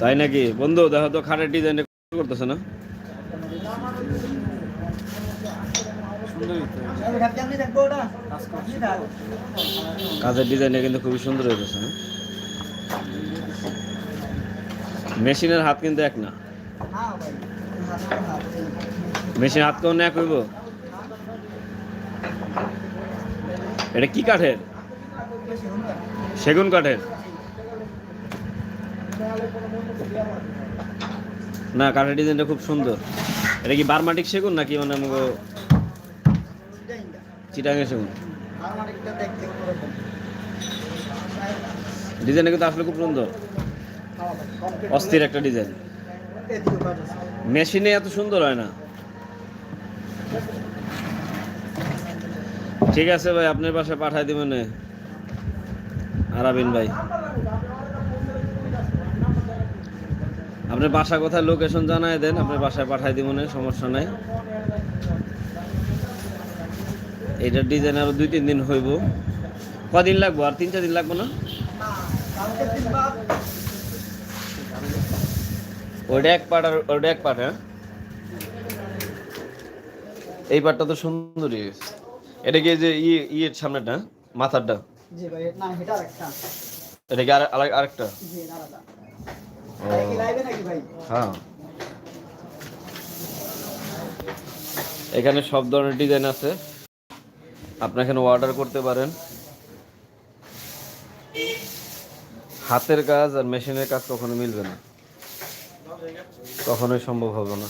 তাই নাকি? বন্ধু, দেখো তো খাটের ডিজাইন করতেছে না? কাজের ডিজাইনটা কিন্তু খুবই সুন্দর হয়েছে না? মেশিনের হাত কিন্তু এক না। মেশিন হাত কেমন এক হইব? এটা কি কাঠের? সেগুন কাঠের। না, কাঠের ডিজাইনটা খুব সুন্দর। এটা কি বারমাটিক সেগুন নাকি মানে আমাকে চিটাঙ্গের সেগুন? ডিজাইনটা কিন্তু আসলে খুব সুন্দর। অস্থির একটা ডিজাইন। মেশিনে এত সুন্দর হয় না। ঠিক আছে ভাই, আপনার বাসায় পাঠাই দিবেন আরাবিন ভাই। আপনার বাসা কোথায়? লোকেশন জানায় দেন আপনার বাসায় পাঠাই দিব না সমস্যা নাই। এটার ডিজাইন আরও দুই তিন দিন হইব। কদিন লাগবো? আর তিন চার দিন লাগবো না? ওইটা এক পাট আর ওইটা এক পাট হ্যাঁ? এই পাটটা তো সুন্দরই এটা কি যে ইয়ে ইয়ের সামনেটা? মাথারটা? এটা এটা কি আর আরেক- আরেকটা? হ্যাঁ। এখানে সব ধরনের ডিজাইন আছে। আপনি এখানে অর্ডার করতে পারেন। হাতের কাজ আর মেশিনের কাজ কখনো মিলবে না। কখনোই সম্ভব হবে না।